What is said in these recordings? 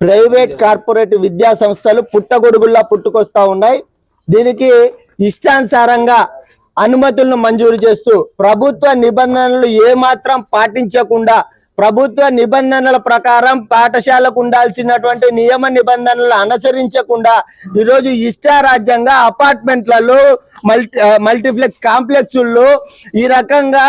Private corporate విద్యా సంస్థలు పుట్టగొడుగుల్లా పుట్టుకొస్తా ఉన్నాయి. దీనికి ఇష్టానుసారంగా అనుమతులను మంజూరు చేస్తూ ప్రభుత్వ నిబంధనలు ఏమాత్రం పాటించకుండా ప్రభుత్వ నిబంధనల ప్రకారం పాఠశాలకు ఉండాల్సినటువంటి నియమ నిబంధనలు అనుసరించకుండా ఈరోజు ఇష్టారాజ్యంగా అపార్ట్మెంట్లలో మల్టీ మల్టీప్లెక్స్ కాంప్లెక్స్ల్లో ఈ రకంగా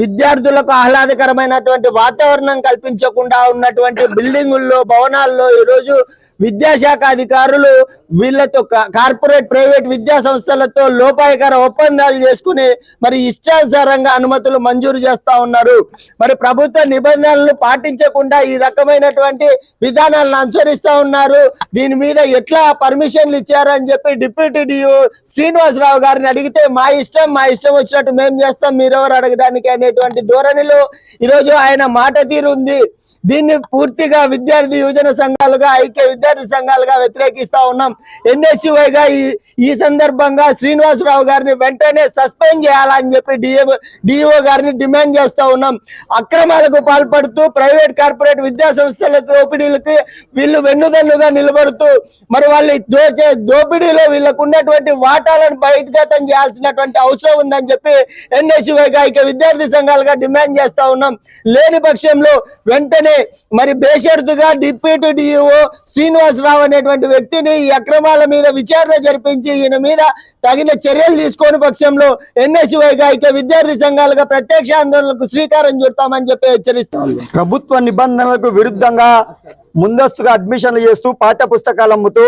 విద్యార్థులకు ఆహ్లాదకరమైనటువంటి వాతావరణం కల్పించకుండా ఉన్నటువంటి బిల్డింగుల్లో భవనాల్లో ఈరోజు విద్యాశాఖ అధికారులు వీళ్ళతో కార్పొరేట్ ప్రైవేట్ విద్యా సంస్థలతో లోపాయకర ఒప్పందాలు చేసుకుని మరి ఇష్టానుసారంగా అనుమతులు మంజూరు చేస్తా ఉన్నారు. మరి ప్రభుత్వ నిబంధనలను పాటించకుండా ఈ రకమైనటువంటి విధానాలను అనుసరిస్తా ఉన్నారు. దీని మీద ఎట్లా పర్మిషన్లు ఇచ్చారని చెప్పి డిప్యూటీ డిఓ శ్రీనివాసరావు గారిని అడిగితే మా ఇష్టం మా ఇష్టం వచ్చినట్టు మేము చేస్తాం మీరెవరు అడగడానికి అనేటువంటి ధోరణిలో ఈరోజు ఆయన మాట తీరు ఉంది దీన్ని పూర్తిగా విద్యార్థి యువజన సంఘాలుగా ఐక్య విద్యార్థి సంఘాలుగా వ్యతిరేకిస్తా ఉన్నాం. ఎన్ఎస్యువైగా ఈ ఈ సందర్భంగా శ్రీనివాసరావు గారిని వెంటనే సస్పెండ్ చేయాలని చెప్పి డిఏ డిఓ గారిని డిమాండ్ చేస్తా ఉన్నాం. అక్రమాలకు పాల్పడుతూ ప్రైవేట్ కార్పొరేట్ విద్యా సంస్థల దోపిడీలకి వీళ్ళు వెన్నుదన్నుగా నిలబడుతూ మరి వాళ్ళు దోచే దోపిడీలో వీళ్ళకు ఉన్నటువంటి వాటాలను బహిర్గతం చేయాల్సినటువంటి అవసరం ఉందని చెప్పి ఎన్ఎస్యువైగా ఐక్య విద్యార్థి సంఘాలుగా డిమాండ్ చేస్తా ఉన్నాం. లేని పక్షంలో వెంటనే మరి బేషరతుగా డిప్యూటీ డిఓ శ్రీనివాసరావు అనేటువంటి వ్యక్తిని ఈ అక్రమాల మీద విచారణ జరిపించి ఈయన మీద తగిన చర్యలు తీసుకోని పక్షంలో ఎన్ఎస్వైగా ఇక విద్యార్థి సంఘాలుగా ప్రత్యక్ష ఆందోళనకు శ్రీకారం చుడతామని చెప్పి హెచ్చరిస్తాం. ప్రభుత్వ నిబంధనలకు విరుద్ధంగా ముందస్తుగా అడ్మిషన్లు చేస్తూ పాఠ్య పుస్తకాలు అమ్ముతూ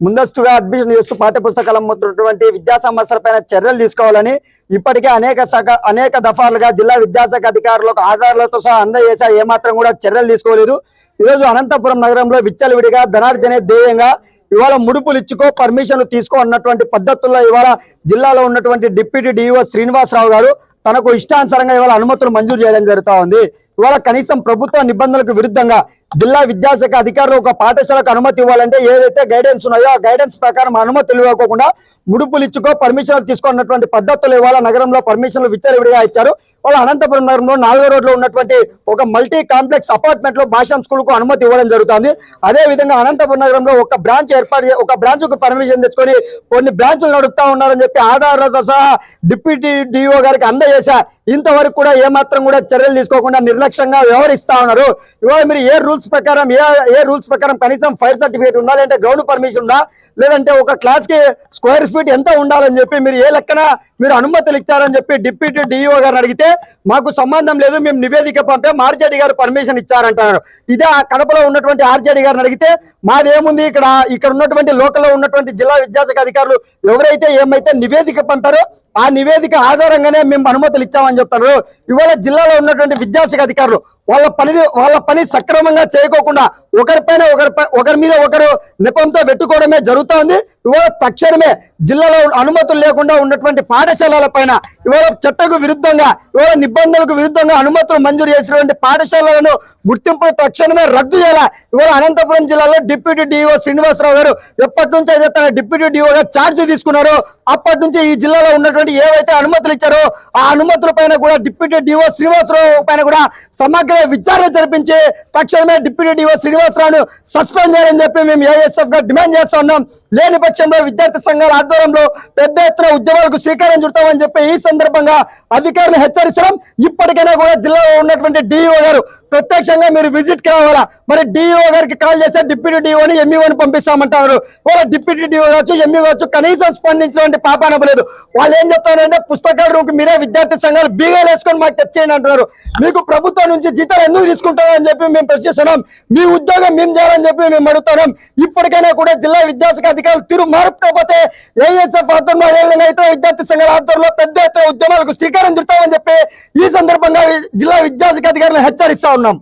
ముందస్తుగా అడ్మిషన్ చేస్తూ పాఠ్య పుస్తకాలు అమ్ముతున్నటువంటి విద్యా సంస్థలపైన చర్యలు తీసుకోవాలని ఇప్పటికే అనేక శాఖ అనేక దఫాలుగా జిల్లా విద్యాశాఖ అధికారులకు ఆధారాలతో సహా అందజేసా ఏమాత్రం కూడా చర్యలు తీసుకోలేదు. ఈరోజు అనంతపురం నగరంలో విచ్చలవిడిగా ధనార్జనే ధ్యేయంగా ఇవాళ ముడుపులు ఇచ్చుకో పర్మిషన్లు తీసుకో అన్నటువంటి పద్ధతుల్లో ఇవాళ జిల్లాలో ఉన్నటువంటి డిప్యూటీ డిఓ శ్రీనివాసరావు గారు తనకు ఇష్టానుసారంగా ఇవాళ అనుమతులు మంజూరు చేయడం జరుగుతూ ఉంది. ఇవాళ కనీసం ప్రభుత్వ నిబంధనలకు విరుద్ధంగా జిల్లా విద్యాశాఖ అధికారులు ఒక పాఠశాలకు అనుమతి ఇవ్వాలంటే ఏదైతే గైడెన్స్ ఉన్నాయో ఆ గైడెన్స్ ప్రకారం అనుమతులు ఇవ్వకుండా ముడుపులు ఇచ్చుకో పర్మిషన్లు తీసుకున్నటువంటి పద్ధతులు ఇవాళ నగరంలో పర్మిషన్లు విచ్చలవిడిగా ఇచ్చారు. వాళ్ళు అనంతపురం నగరంలో నాలుగో రోడ్లో ఉన్నటువంటి ఒక మల్టీ కాంప్లెక్స్ అపార్ట్మెంట్లో భాషం స్కూల్కు అనుమతి ఇవ్వడం జరుగుతుంది. అదే విధంగా అనంతపురం నగరంలో ఒక బ్రాంచ్ ఏర్పాటు ఒక బ్రాంచ్కు పర్మిషన్ తెచ్చుకొని కొన్ని బ్రాంచ్లు నడుపుతా ఉన్నారని చెప్పి ఆధారాలతో సహా డిప్యూటీ డిఓ గారికి అందజేశా. ఇంతవరకు కూడా ఏమాత్రం కూడా చర్యలు తీసుకోకుండా నిర్లక్ష్యంగా వ్యవహరిస్తా ఉన్నారు. ఇవాళ మీరు ఏ రూల్స్ ప్రకారం ఏ ఏ రూల్స్ ప్రకారం కనీసం ఫైర్ సర్టిఫికేట్ ఉందా లేదంటే గ్రౌండ్ పర్మిషన్ ఉందా లేదంటే ఒక క్లాస్కి స్క్వేర్ ఫీట్ ఎంత ఉండాలని చెప్పి మీరు ఏ లెక్కన మీరు అనుమతులు ఇచ్చారని చెప్పి డిప్యూటీ డిఈఓ గారు అడిగితే మాకు సంబంధం లేదు మేము నివేదిక పంపే ఆర్జేడి గారు పర్మిషన్ ఇచ్చారంటారు. ఇదే ఆ కడపలో ఉన్నటువంటి ఆర్జేడి గారిని అడిగితే మాదేముంది ఇక్కడ ఇక్కడ ఉన్నటువంటి లోకల్లో ఉన్నటువంటి జిల్లా విద్యాశాఖ అధికారులు ఎవరైతే ఏమైతే నివేదిక పంపారో ఆ నివేదిక ఆధారంగానే మేము అనుమతులు ఇచ్చామని చెప్తారు ఇవాళ జిల్లాలో ఉన్నటువంటి విద్యాశాఖ అధికారులు వాళ్ళ పని వాళ్ళ పని సక్రమంగా చేయకోకుండా ఒకరిపైన ఒకరి ఒకరి మీద ఒకరు నెపంతో పెట్టుకోవడమే జరుగుతోంది. ఇవాళ తక్షణమే జిల్లాలో అనుమతులు లేకుండా ఉన్నటువంటి పాఠశాలల పైన ఇవాళ చట్టకు విరుద్ధంగా ఇవాళ నిబంధనలకు విరుద్ధంగా అనుమతులు మంజూరు చేసినటువంటి పాఠశాలలను గుర్తింపు తక్షణమే రద్దు చేయాలి? ఇవాళ అనంతపురం జిల్లాలో డిప్యూటీ డిఓ శ్రీనివాసరావు గారు ఎప్పటి నుంచి అయితే తన డిప్యూటీ డిఓగా ఛార్జ్ తీసుకున్నారో అప్పటి నుంచి ఈ జిల్లాలో ఉన్నటువంటి ఏవైతే అనుమతులు ఇచ్చారో ఆ అనుమతుల పైన కూడా డిప్యూటీ డిఓ శ్రీనివాసరావు పైన కూడా సమగ్ర విచారణ జరిపించి తక్షణమే డిప్యూటీ డిఓ శ్రీనివాసరావును సస్పెండ్ చేయాలని చెప్పి మేము ఏఎస్ఎఫ్గా డిమాండ్ చేస్తా ఉన్నాం. లేని పక్షంలో విద్యార్థి సంఘాల ఆధ్వర్యంలో పెద్ద ఎత్తున ఉద్యమాలకు శ్రీకారం చుడతామని చెప్పి ఈ సందర్భంగా అధికారులు హెచ్చరించడం ఇప్పటికైనా కూడా జిల్లాలో ఉన్నటువంటి డిఈఓ గారు ప్రత్యక్షంగా మీరు విజిట్ కావాలా మరి డిఓ గారికి కాల్ చేస్తే డిప్యూటీ డిఓని ఎంఈఓని పంపిస్తామంటారు. వాళ్ళ డిప్యూటీ డిఓ కావచ్చు ఎంఈ కావచ్చు కనీసం స్పందించినటువంటి పాపాన లేదు వాళ్ళు ఏం చెప్తారంటే పుస్తకాల రూమ్కి మీరే విద్యార్థి సంఘాలు బీగాలు వేసుకొని మాకు తెచ్చేయండి అంటున్నారు. మీకు ప్రభుత్వం నుంచి జీతాలు ఎందుకు తీసుకుంటారని చెప్పి మేము ప్రశ్నిస్తున్నాం. మీ ఉద్యోగం మేము చేయాలని చెప్పి మేము అడుగుతున్నాం. ఇప్పటికైనా కూడా జిల్లా విద్యాశాఖ అధికారులు తీరు మారకపోతే ఏఎస్ఎఫ్ ఆధ్వర్యంలో అదేవిధంగా ఇతర విద్యార్థి సంఘాల ఆధ్వర్యంలో పెద్ద ఎత్తున ఉద్యమాలకు శ్రీకారం చుడతామని చెప్పి ఈ సందర్భంగా జిల్లా విద్యాశాఖ అధికారులను హెచ్చరిస్తా. ఉన్నాం